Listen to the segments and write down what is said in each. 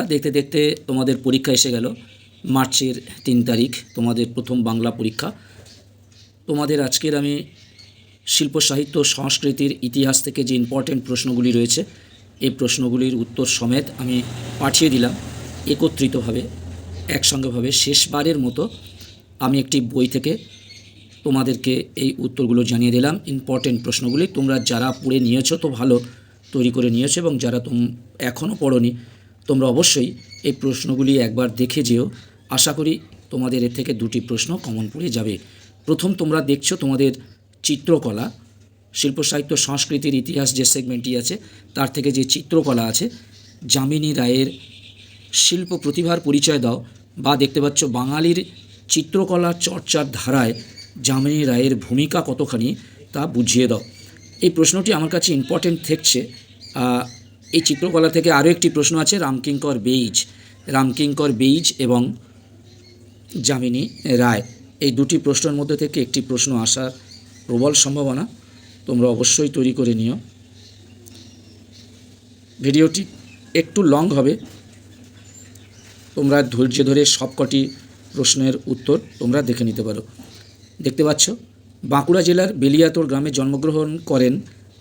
বন্ধুরা, দেখতে দেখতে তোমাদের পরীক্ষা এসে গেল। মার্চের তিন তারিখ, তোমাদের প্রথম বাংলা পরীক্ষা। তোমাদের আজকের আমি শিল্প, সাহিত্য, সংস্কৃতির ইতিহাস থেকে যে ইম্পর্টেন্ট প্রশ্নগুলি রয়েছে, এই প্রশ্নগুলির উত্তর সমেত আমি পাঠিয়ে দিলাম একত্রিতভাবে, একসঙ্গেভাবে। শেষবারের মতো আমি একটি বই থেকে তোমাদেরকে এই উত্তরগুলো জানিয়ে দিলাম ইম্পর্টেন্ট প্রশ্নগুলি। তোমরা যারা পড়ে নিয়েছো তো ভালো তৈরি করে নিয়েছো এবং যারা তোম এখনও পড়োনি তোমরা অবশ্যই এই প্রশ্নগুলি একবার দেখে যেও। আশা করি তোমাদের এর থেকে দুটি প্রশ্ন কমন পড়ে যাবে। প্রথম তোমরা দেখছ তোমাদের চিত্রকলা, শিল্প, সাহিত্য, সংস্কৃতির ইতিহাস যে সেগমেন্টটি আছে, তার থেকে যে চিত্রকলা আছে, যামিনী রায়ের শিল্প প্রতিভার পরিচয় দাও বা দেখতে পাচ্ছ বাঙালির চিত্রকলা চর্চার ধারায় যামিনী রায়ের ভূমিকা কতখানি তা বুঝিয়ে দাও। এই প্রশ্নটি আমার কাছে ইম্পর্টেন্ট থাকছে এই চিত্রকলা থেকে আরও একটি প্রশ্ন আছে, রামকিঙ্কর বেইজ রামকিঙ্কর বেইজ এবং যামিনী রায়। এই দুটি প্রশ্নের মধ্যে থেকে একটি প্রশ্ন আসার প্রবল সম্ভাবনা, তোমরা অবশ্যই তৈরি করে নিও। ভিডিওটি একটু লং হবে। তোমরা ধৈর্য ধরে সবকটি প্রশ্নের উত্তর তোমরা দেখে নিতে পারো। দেখতে পাচ্ছ, বাঁকুড়া জেলার বেলিয়াতোর গ্রামে জন্মগ্রহণ করেন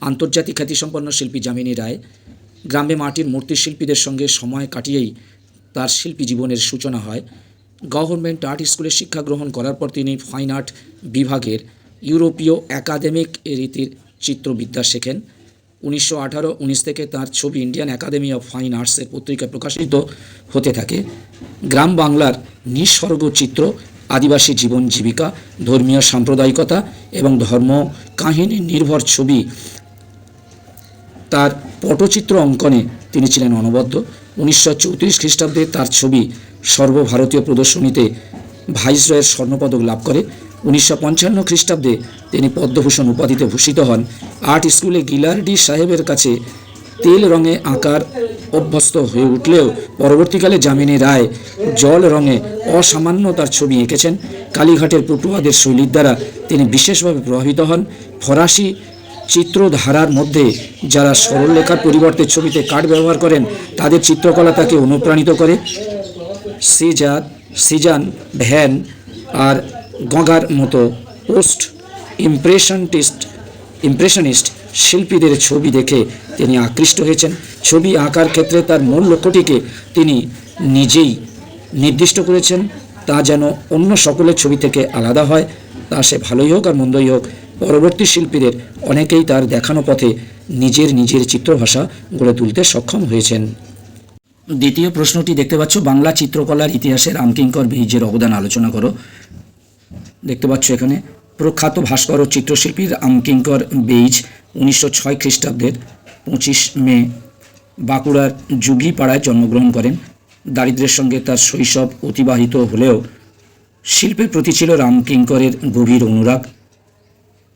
আন্তর্জাতিক খ্যাতিসম্পন্ন শিল্পী যামিনী রায়। গ্রামে মাটির মূর্তি শিল্পীদের সঙ্গে সময় কাটিয়েই তার শিল্পী জীবনের সূচনা হয়। গভর্নমেন্ট আর্ট স্কুলে শিক্ষা গ্রহণ করার পর তিনি ফাইন আর্ট বিভাগের ইউরোপীয় একাডেমিক রীতির চিত্রবিদ্যা শেখেন। উনিশশো আঠারো উনিশ থেকে তার ছবি ইন্ডিয়ান একাডেমি অফ ফাইন আর্টসের পত্রিকায় প্রকাশিত হতে থাকে। গ্রাম বাংলার নিঃস্বর্গ চিত্র, আদিবাসী জীবন জীবিকা, ধর্মীয় সাম্প্রদায়িকতা এবং ধর্ম কাহিনী নির্ভর ছবি তার পটচিত্র অঙ্কনে তিনি ছিলেন অনবদ্য। উনিশশো চৌত্রিশ খ্রিস্টাব্দে তার ছবি সর্বভারতীয় প্রদর্শনীতে ভাইসরয়ের স্বর্ণপদক লাভ করে। উনিশশো পঞ্চান্ন খ্রিস্টাব্দে তিনি পদ্মভূষণ উপাধিতে ভূষিত হন। আর্ট স্কুলে গিলার্ডি সাহেবের কাছে তেল রঙে আঁকার অভ্যস্ত হয়ে উঠলেও পরবর্তীকালে যামিনী রায় জল রঙে অসামান্য তার ছবি এঁকেছেন। কালীঘাটের পটুয়াদের শৈলীর দ্বারা তিনি বিশেষভাবে প্রভাবিত হন। ফরাসি চিত্রধারার মধ্যে যারা সরলরেখার পরিবর্তে ছবিতে কাঠ ব্যবহার করেন, তাদের চিত্রকলা তাকে অনুপ্রাণিত করে। সিজার সিজান, ভ্যান আর গঙ্গার মতো পোস্ট ইমপ্রেশনটিস্ট ইমপ্রেশনিস্ট শিল্পীদের ছবি দেখে তিনি আকৃষ্ট হয়েছেন। ছবি আঁকার ক্ষেত্রে তার মূল লক্ষ্যটিকে তিনি নিজেই নির্দিষ্ট করেছেন। তা যেন অন্য সকলের ছবি থেকে আলাদা হয়। তা সে ভালোই হোক আর মন্দই হোক পরবর্তী শিল্পীদের অনেকেই তার দেখানো পথে নিজের নিজের চিত্রভাষা গড়ে তুলতে সক্ষম হয়েছেন। দ্বিতীয় প্রশ্নটি দেখতে পাচ্ছ, বাংলা চিত্রকলার ইতিহাসে রামকিঙ্কর বেইজের অবদান আলোচনা করো। দেখতে পাচ্ছ এখানে, প্রখ্যাত ভাস্কর ও চিত্রশিল্পী রামকিঙ্কর বেইজ উনিশশো ছয় খ্রিস্টাব্দের পঁচিশ মে বাঁকুড়ার যুগিপাড়ায় জন্মগ্রহণ করেন। দারিদ্র্যের সঙ্গে তার শৈশব অতিবাহিত হলেও শিল্পের প্রতি ছিল রামকিঙ্করের গভীর অনুরাগ।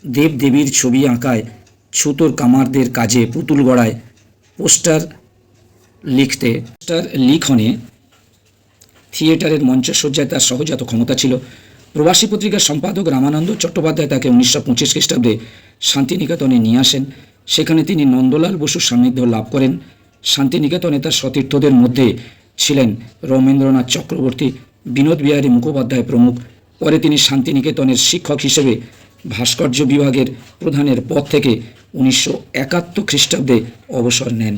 দেব দেবীর ছবি আঁকায় ছুতোর কামারদের কাজে পুতুল গড়ায়, পোস্টার লিখতে, পোস্টার লিখনে থিয়েটারের মঞ্চসজ্জায় তার সহজাত ক্ষমতা ছিল। প্রবাসী পত্রিকার সম্পাদক রামানন্দ চট্টোপাধ্যায় তাকে উনিশশো পঁচিশ খ্রিস্টাব্দে শান্তিনিকেতনে নিয়ে আসেন। সেখানে তিনি নন্দলাল বসুর সান্নিধ্য লাভ করেন। শান্তিনিকেতনে তার সতীর্থদের মধ্যে ছিলেন রমেন্দ্রনাথ চক্রবর্তী, বিনোদ বিহারী মুখোপাধ্যায় প্রমুখ। পরে তিনি শান্তিনিকেতনের শিক্ষক হিসেবে ভাস্কর্য বিভাগের প্রধানের পদ থেকে উনিশশো একাত্তর খ্রিস্টাব্দে অবসর নেন।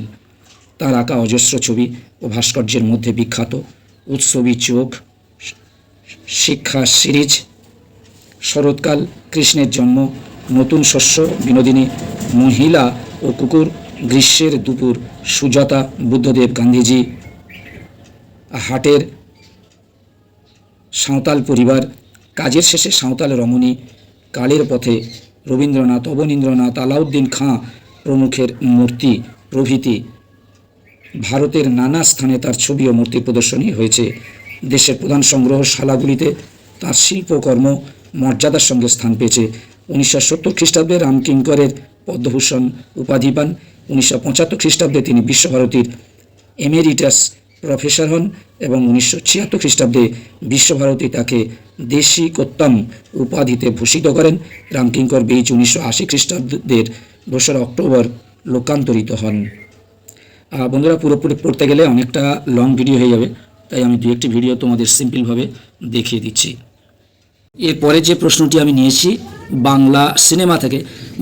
তার আঁকা অজস্র ছবি ও ভাস্কর্যের মধ্যে বিখ্যাত উৎসবী চোখ, শিক্ষা সিরিজ, শরৎকাল, কৃষ্ণের জন্ম, নতুন শস্য, বিনোদিনী, মহিলা ও কুকুর, গ্রীষ্মের দুপুর, সুজাতা, বুদ্ধদেব গান্ধীজি, হাটের সাঁওতাল পরিবার, কাজের শেষে সাঁওতাল রমণী কালের পথে রবীন্দ্রনাথ, অবনীন্দ্রনাথ, আলাউদ্দিন খাঁ প্রমুখের মূর্তি, প্রভৃতি। ভারতের নানা স্থানে তার ছবি ও মূর্তি প্রদর্শনী হয়েছে। দেশের প্রধান সংগ্রহশালাগুলিতে তার শিল্পকর্ম মর্যাদার সঙ্গে স্থান পেয়েছে। উনিশশো সত্তর খ্রিস্টাব্দে রামকিঙ্করের পদ্মভূষণ উপাধি পান। উনিশশো পঁচাত্তর খ্রিস্টাব্দে তিনি বিশ্বভারতীর এমেরিটাস প্রফেসর হন এবং উনিশশো ছিয়াত্তর খ্রিস্টাব্দে বিশ্বভারতী তাকে দেশি কোত্তম উপাধিতে ভূষিত করেন। রামকিঙ্কর বেইজ উনিশশো আশি খ্রিস্টাব্দের দোসরা অক্টোবর লোকান্তরিত হন। বন্ধুরা, পুরোপুরি পড়তে গেলে অনেকটা লং ভিডিও হয়ে যাবে, তাই আমি দু একটি ভিডিও তোমাদের সিম্পলভাবে দেখিয়ে দিচ্ছি। এরপরে যে প্রশ্নটি আমি নিয়েছি বাংলা সিনেমা থেকে,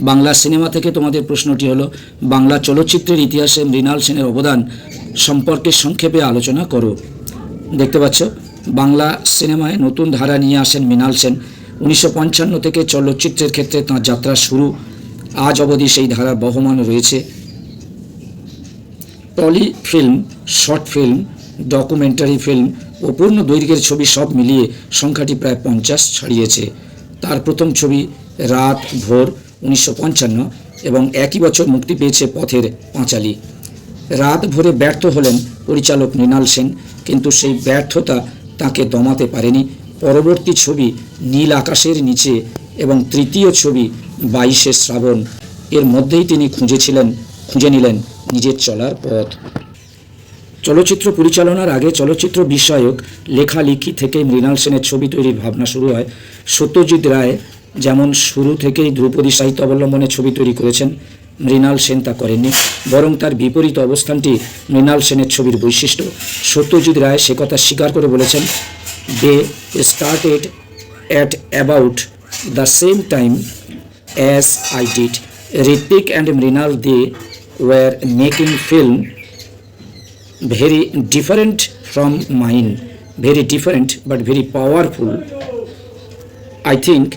বাংলা সিনেমা থেকে তোমাদের প্রশ্নটি হলো, বাংলা চলচ্চিত্রের ইতিহাসে মৃণাল সেনের অবদান সম্পর্কে সংক্ষেপে আলোচনা করো। দেখতে পাচ্ছ, বাংলা সিনেমায় নতুন ধারা নিয়ে আসেন মৃণাল সেন। উনিশশো পঞ্চান্ন থেকে চলচ্চিত্রের ক্ষেত্রে তাঁর যাত্রা শুরু। আজ অবধি সেই ধারার বহমান রয়েছে। Tolly film, short film, documentary film ও পূর্ণ দৈর্ঘ্যের ছবি সব মিলিয়ে সংখ্যাটি প্রায় পঞ্চাশ ছাড়িয়েছে। তার প্রথম ছবি রাত ভোর উনিশশো পঞ্চান্ন এবং একই বছর মুক্তি পেয়েছে পথের পাঁচালী। রাত ভোরে ব্যর্থ হলেন পরিচালক মৃণাল সেন, কিন্তু সেই ব্যর্থতা তাকে দমাতে পারেনি। পরবর্তী ছবি নীল আকাশের নিচে এবং তৃতীয় ছবি বাইশে শ্রাবণ। এর মধ্যেই তিনি খুঁজেছিলেন, খুঁজে নিলেন নিজের চলার পথ। চলচ্চিত্র পরিচালনার আগে চলচ্চিত্র বিষয়ক লেখালেখি থেকে মৃণাল সেনের ছবি তৈরির ভাবনা শুরু হয়। সত্যজিৎ রায় যেমন শুরু থেকেই ধ্রুপদী সাহিত্য অবলম্বনে ছবি তৈরি করেছেন মৃণাল সেন তা করেননি, বরং তার বিপরীত অবস্থানটি মৃণাল সেনের ছবির বৈশিষ্ট্য। সত্যজিৎ রায় সে কথা স্বীকার করে বলেছেন they started at about the same time as I did Ritwik and Mrinal they were making film very different from mine very different but very powerful I think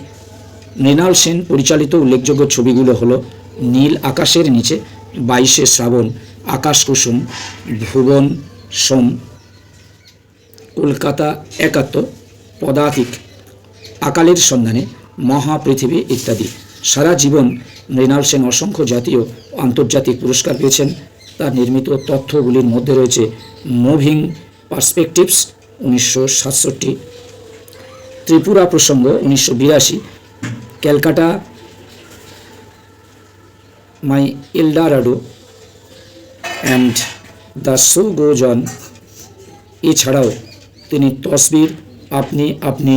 Mrinal Sen পরিচালিত উল্লেখযোগ্য ছবিগুলো হলো নীল আকাশের নিচে বাইশে শ্রাবণ, আকাশ কুসুম, ভুবন সোম। কলকাতা একাত্তর, পদাতিক, আকালের সন্ধানে, মহাপৃথিবী ইত্যাদি। সারা জীবন মৃণাল সেন অসংখ্য জাতীয় আন্তর্জাতিক পুরস্কার পেয়েছেন। তার নির্মিত তথ্যগুলির মধ্যে রয়েছে মুভিং পার্সপেকটিভস উনিশশো সাতষট্টি, ত্রিপুরা প্রসঙ্গ উনিশশো বিরাশি, Calcutta my Eldorado and the show goes on এছাড়াও তিনি তসবির আপনি আপনি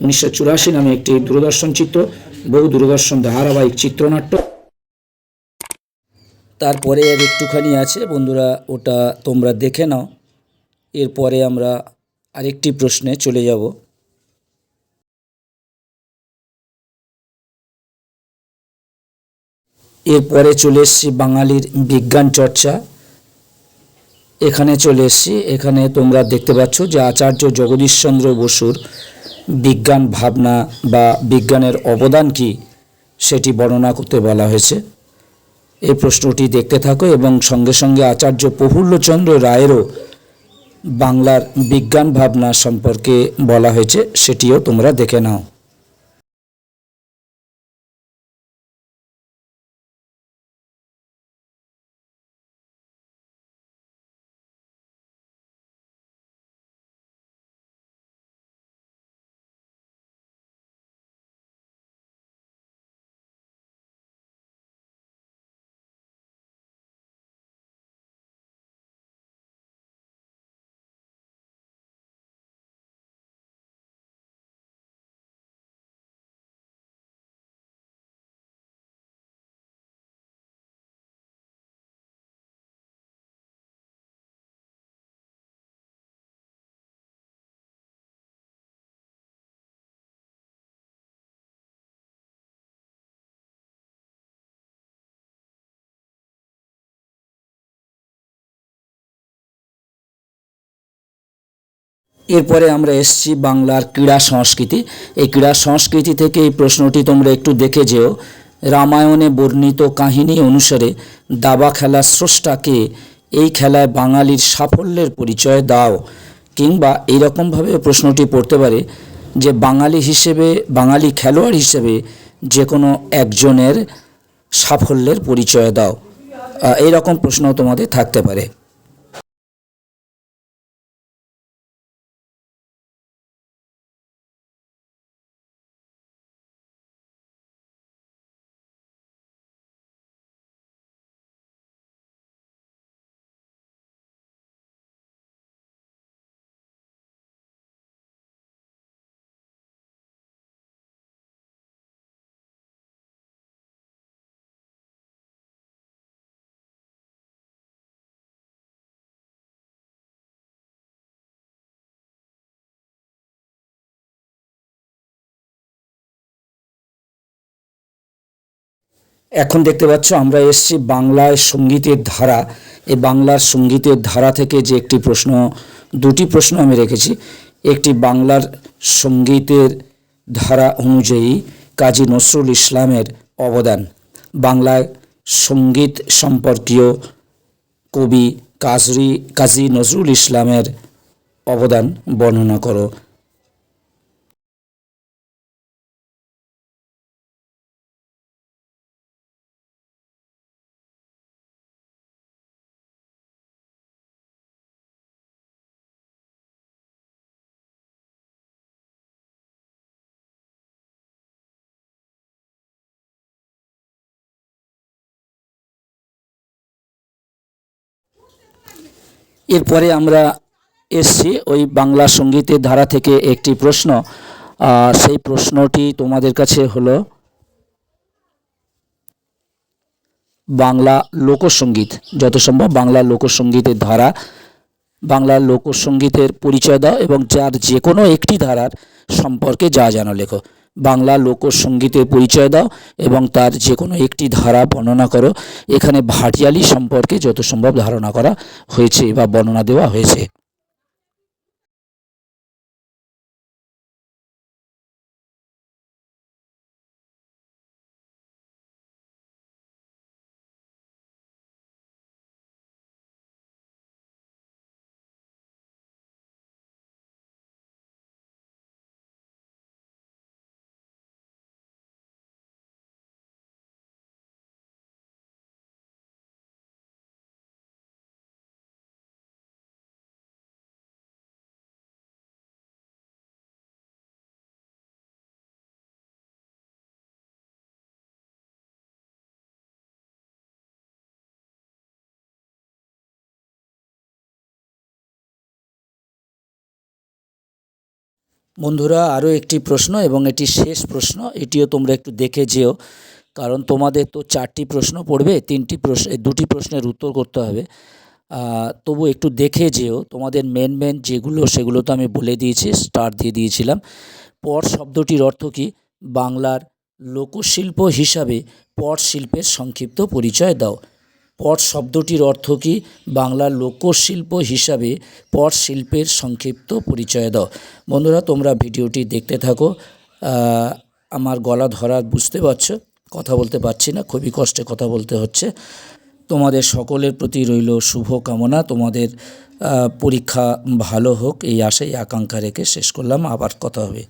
উনিশশো চুরাশি নামে একটি দূরদর্শন চিত্র, বহু দূরদর্শন ধারাবাহিক চিত্রনাট্য। তারপরে আর একটুখানি আছে, বন্ধুরা, ওটা তোমরা দেখে নাও। এরপরে আমরা আরেকটি প্রশ্নে চলে যাব। এরপরে চলে এসছি বাঙালির বিজ্ঞান চর্চা। এখানে চলে এসছি। এখানে তোমরা দেখতে পাচ্ছ যে আচার্য জগদীশচন্দ্র বসুর বিজ্ঞান ভাবনা বা বিজ্ঞানের অবদান কি সেটি বর্ণনা করতে বলা হয়েছে। এই প্রশ্নটি দেখতে থাকো এবং সঙ্গে সঙ্গে আচার্য প্রফুল্লচন্দ্র রায়েরও বাংলার বিজ্ঞান ভাবনা সম্পর্কে বলা হয়েছে, সেটিও তোমরা দেখে নাও। এরপরে আমরা এসছি বাংলার ক্রীড়া সংস্কৃতি। এই ক্রীড়া সংস্কৃতি থেকে এই প্রশ্নটি তোমরা একটু দেখে যেও। রামায়ণে বর্ণিত কাহিনী অনুসারে দাবা খেলার স্রষ্টাকে এই খেলায় বাঙালির সাফল্যের পরিচয় দাও কিংবা এইরকমভাবে প্রশ্নটি পড়তে পারে যে বাঙালি হিসেবে, বাঙালি খেলোয়াড় হিসেবে যে কোনো একজনের সাফল্যের পরিচয় দাও। এইরকম প্রশ্ন তোমাদের থাকতে পারে। এখন দেখতে পাচ্ছ আমরা এসছি বাংলায় সঙ্গীতের ধারা। এই বাংলার সঙ্গীতের ধারা থেকে যে একটি প্রশ্ন, দুটি প্রশ্ন আমি রেখেছি। একটি বাংলার সঙ্গীতের ধারা অনুযায়ী কাজী নজরুল ইসলামের অবদান। বাংলায় সংগীত সম্পর্কীয় কবি কাজরি, কাজী নজরুল ইসলামের অবদান বর্ণনা করো। এরপরে আমরা এসছি ওই বাংলা সঙ্গীতের ধারা থেকে একটি প্রশ্ন। সেই প্রশ্নটি তোমাদের কাছে হলো, বাংলা লোকসঙ্গীত যত সম্ভব বাংলা লোকসঙ্গীতের ধারা। বাংলা লোকসঙ্গীতের পরিচয় দাও এবং যার যে কোনো একটি ধারার সম্পর্কে যা জানো লেখো। বাংলা লোকসঙ্গীতের পরিচয় দাও এবং তার যে কোনো একটি ধারা বর্ণনা করো। এখানে ভাটিয়ালি সম্পর্কে যত সম্ভব ধারণা করা হয়েছে বা বর্ণনা দেওয়া হয়েছে। বন্ধুরা, আরও একটি প্রশ্ন এবং এটি শেষ প্রশ্ন। এটিও তোমরা একটু দেখে যেও, কারণ তোমাদের তো চারটি প্রশ্ন পড়বে, তিনটি প্রশ্ন দুটি প্রশ্নের উত্তর করতে হবে। তবু একটু দেখে যেও, তোমাদের মেন মেন যেগুলো সেগুলো তো আমি বলে দিয়েছি স্টার দিয়ে দিয়েছিলাম। পট শব্দটির অর্থ কী? বাংলার লোকশিল্প হিসাবে পট শিল্পের সংক্ষিপ্ত পরিচয় দাও। পট শব্দটির অর্থ কী? বাংলার লোকশিল্প হিসাবে পট শিল্পের সংক্ষিপ্ত পরিচয় দাও। বন্ধুরা, তোমরা ভিডিওটি দেখতে থাকো। আমার গলা ধরা বুঝতে পারছ? কথা বলতে পারছি না, খুবই কষ্টে কথা বলতে হচ্ছে। তোমাদের সকলের প্রতি রইল শুভ কামনা তোমাদের পরীক্ষা ভালো হোক, এই আশাই, আকাঙ্ক্ষা রেখে শেষ করলাম। আবার কথা হবে।